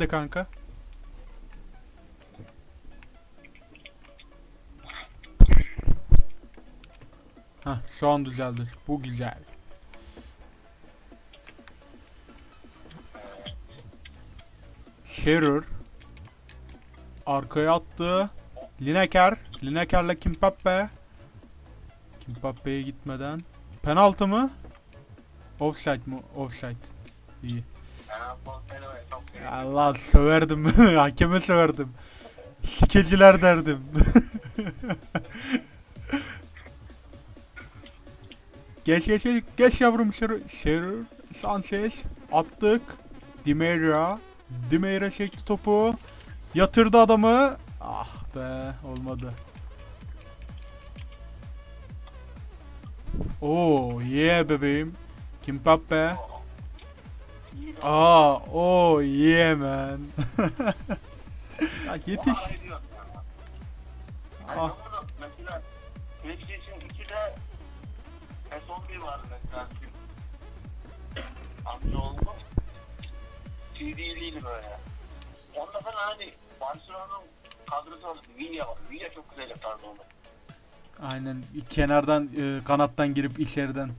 De kanka. Hah şu an düzeldi. Bu güzel. Shearer arkaya attı. Lineker, Lineker'le Kimpembe. Kimpembe'ye gitmeden. Penaltı mı? Offside mı? Offside. İyi. Allah söverdim. Hakeme söverdim. Sikeciler derdim. geç geç geç, geç yavrum Shearer, Shearer, Sanchez attık. Dimeira, Dimeira çekti topu. Yatırdı adamı. Ah be olmadı. Oo yeah bebeğim. Kimpembe. Aa, oh yeah man. ya yetiş. Hani Ah. ben bunu mesela PlayStation 2'de PS11 vardı mesela. Amca oldu. CD'liydi böyle. Onda falan hani Barcelona'nın kadrosu vardı. Villa var. Villa çok güzel yapardı onu. Aynen kenardan e, kanattan girip içeriden.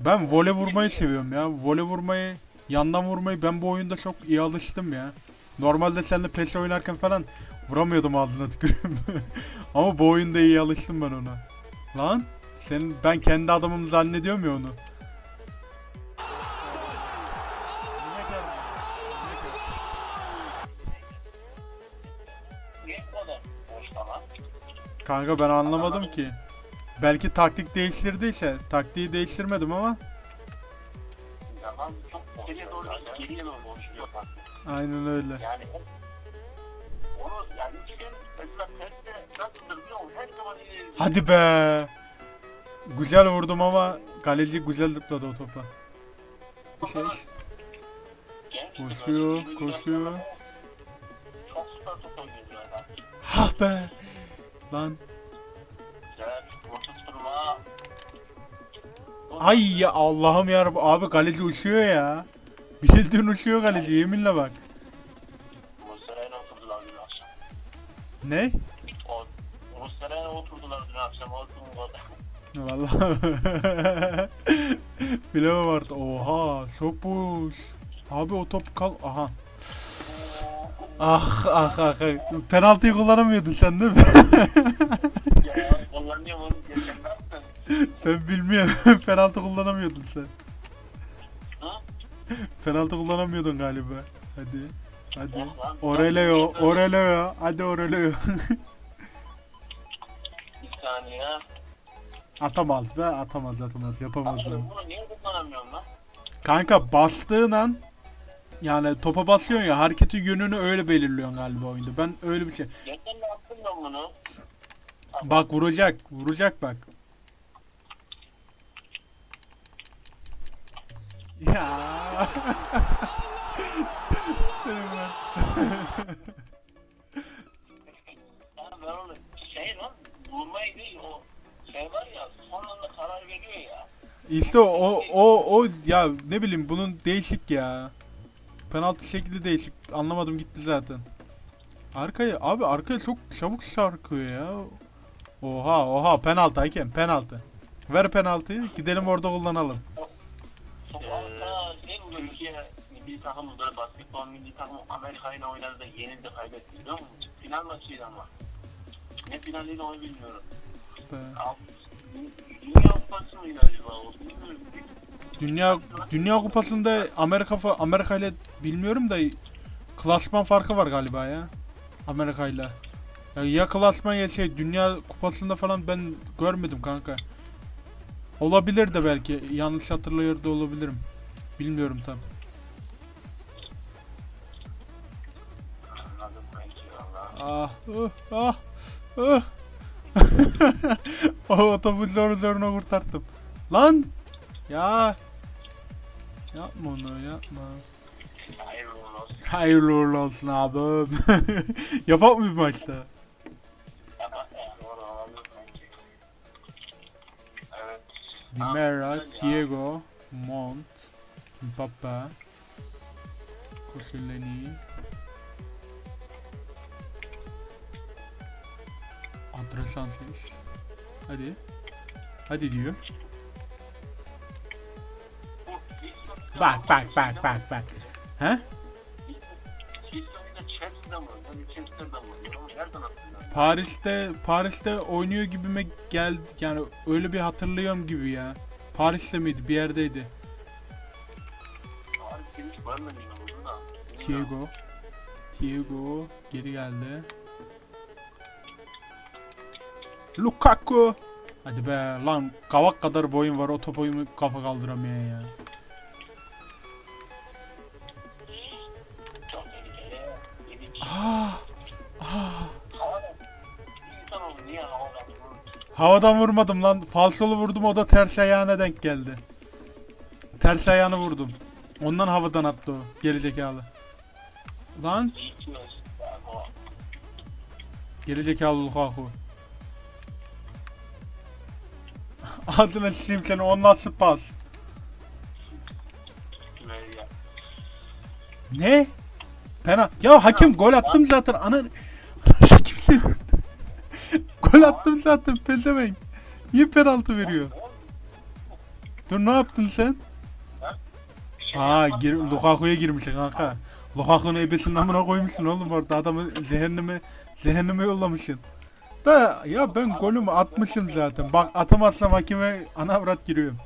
Ben vole vurmayı seviyorum ya. Vole vurmayı, yandan vurmayı ben bu oyunda çok iyi alıştım ya. Normalde seninle PES oynarken falan vuramıyordum ağzına tükürüyorum. Ama bu oyunda iyi alıştım ben ona. Lan sen ben kendi adamım zannediyorum ya onu. Kanka ben anlamadım ki. Belki taktik değiştirdiyse. Taktiği değiştirmedim ama. Ya ben çok geriye doğru geriye doğru bak. Aynen öyle. Yani onu yani iki gün mesela PES'te nasıldır biliyor musun? Her zaman ileri Hadi be. Güzel vurdum ama kaleci güzel zıpladı o topa. Şey, koşuyor, koşuyor. Çok süper top oynuyor yani. Ha be. Lan. Ay ya Allah'ım ya abi kaleci uçuyor ya. Bildiğin uçuyor kaleci yeminle bak. Muslera'ya oturdular dün akşam. Ne? Muslera'ya oturdular dün akşam. Gün gol. Vallahi. Bilemem artık. Oha çok boş. Abi o top kal. Aha. Ah ah ah. ah. Penaltıyı kullanamıyordun sen değil mi? ben bilmiyorum. Penaltı kullanamıyordun sen. Ha? Penaltı kullanamıyordun galiba. Hadi. Hadi. Oreleo, Oreleo. Hadi Oreleo. Bir saniye. atamaz be, atamaz, atamaz. Yapamaz Abi onu. bunu niye kullanamıyorum lan? Kanka bastığın an yani topa basıyorsun ya hareketi yönünü öyle belirliyorsun galiba oyunda. Ben öyle bir şey. Geçen ne yaptım ben bunu? Bak vuracak, vuracak bak. Ya. Senin ben. Ya ben onu şey lan vurmayı değil o şey var ya son anda karar veriyor ya. İşte o, o, o, o ya ne bileyim bunun değişik ya. Penaltı şekli değişik. Anlamadım gitti zaten. Arkaya abi arkaya çok çabuk sarkıyor ya. Oha oha penaltı hakem penaltı. Ver penaltıyı gidelim orada kullanalım. Türkiye milli takım böyle basketbol milli takım Amerika ile oynadı da yenildi kaybetti biliyor musun? Final maçıydı ama. Ne finaliydi onu bilmiyorum. Alt- Dünya Kupası mıydı acaba o? Bilmiyorum. Dünya Dünya Kupası'nda Amerika Amerika ile bilmiyorum da klasman farkı var galiba ya. Amerika ile. Ya, ya klasman ya şey Dünya Kupası'nda falan ben görmedim kanka. Olabilir de belki yanlış hatırlıyor da olabilirim. Bilmiyorum tam. Ah, uh, ah, ah. o topu zor zoruna kurtardım. Lan! Ya! Yapma onu yapma. Hayırlı olsun. Hayırlı uğurlu olsun abim. Yapak mı bir maçta? Dimera. Diego, Mont, Baba. Koselleni. Adrasan ses. Hadi. Hadi diyor. Bak bak bak bak bak. He? Paris'te Paris'te oynuyor gibime geldi yani öyle bir hatırlıyorum gibi ya. Paris'te miydi bir yerdeydi. Da. Thiago. Thiago geri geldi. Lukaku. Hadi be lan kavak kadar boyun var o top oyunu kafa kaldıramıyor ya. Ah, ah. Havadan vurmadım lan. Falsolu vurdum o da ters ayağına denk geldi. Ters ayağını vurdum. Ondan havadan attı o. Gerizekalı. Lan gerizekalı Lukaku. Ağzına sıçayım seni o nasıl pas? Ne? Pena. Ya hakem gol attım zaten. Ana kimse. gol attım zaten pezevenk. Niye penaltı veriyor? Dur ne yaptın sen? Yapmadım gir, ya. Lukaku'ya girmişsin kanka. Lukaku'nun ebesinin amına koymuşsun oğlum orada adamı cehenneme cehenneme yollamışsın. Da ya ben golümü atmışım zaten. Bak atamazsam hakime ana avrat giriyorum.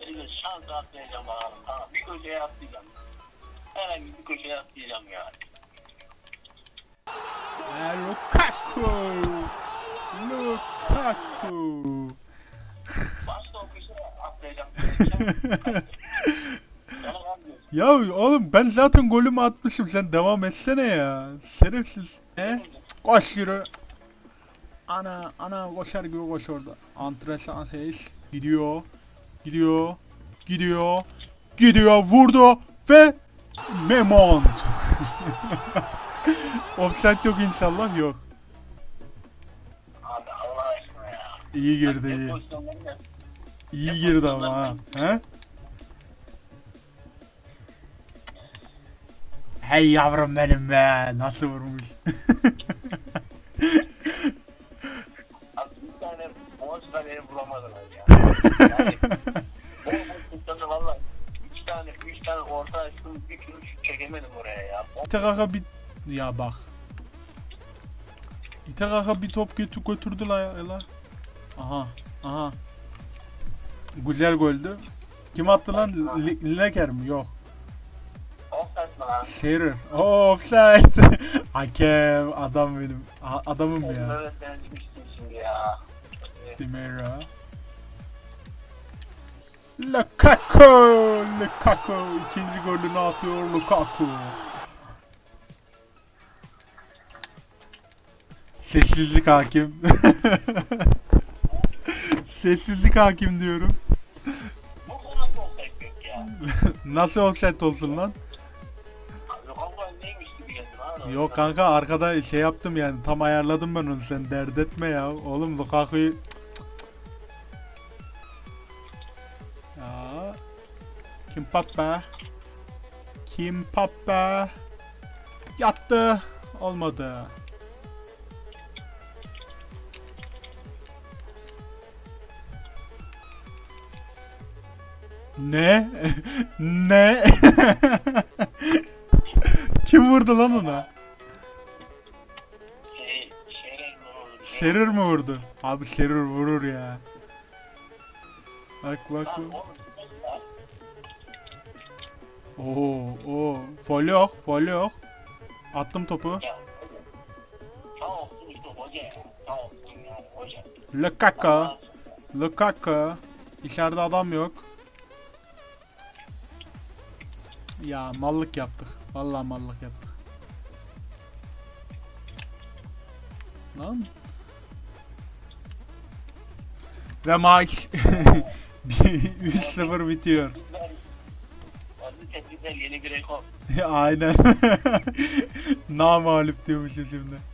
Neyse şans atlayacağım bakalım. Tamam bir köşeye atlayacağım. Herhangi bir köşeye atlayacağım yani. Lukaku. Lukaku. Başka o köşeye atlayacağım. Ya oğlum ben zaten golümü atmışım sen devam etsene ya. Şerefsiz. E? Koş yürü. Ana ana koşar gibi koş orada. Antresan Hayes gidiyor. Gidiyor. Gidiyor. Gidiyor vurdu ve Memont. Offside yok inşallah yok. Abi Allah aşkına ya. İyi girdi iyi. İyi girdi ama ha. He? Hey yavrum benim be. Nasıl vurmuş? Abi bir tane boş beni bulamadılar ya. Yani pozisyonda valla iki tane, üç tane orta açtım bir türlü çekemedim oraya ya. İtekaka bir... Ya bak. İtekaka bir top götü götürdü la la. Aha. Aha. Güzel goldü. Kim attı lan? Lineker mi? Yok. Offside lan. Shearer. Oh, offside. Hakem. Adam benim. A- adamım ya. Evet ben şimdi ya. Dimera. Lukaku. Lukaku. ikinci golünü atıyor Lukaku. Sessizlik hakim. Sessizlik hakim diyorum. Nasıl offset olsun lan? Yok kanka arkada şey yaptım yani tam ayarladım ben onu sen dert etme ya. Oğlum Lukaku'yu Ya Kim Papa Kim Papa Yattı Olmadı Ne? ne? Kim vurdu lan ona? Şerir mi vurdu? Abi Şerir vurur ya. Bak bak. Oo, oo. Fol yok, fol yok. Attım topu. Lukaku, Lukaku. İçeride adam yok. Ya mallık yaptık. Vallahi mallık yaptık. Lan. Ve maç 3-0 bitiyor. Aynen. Namalip diyormuşum şimdi.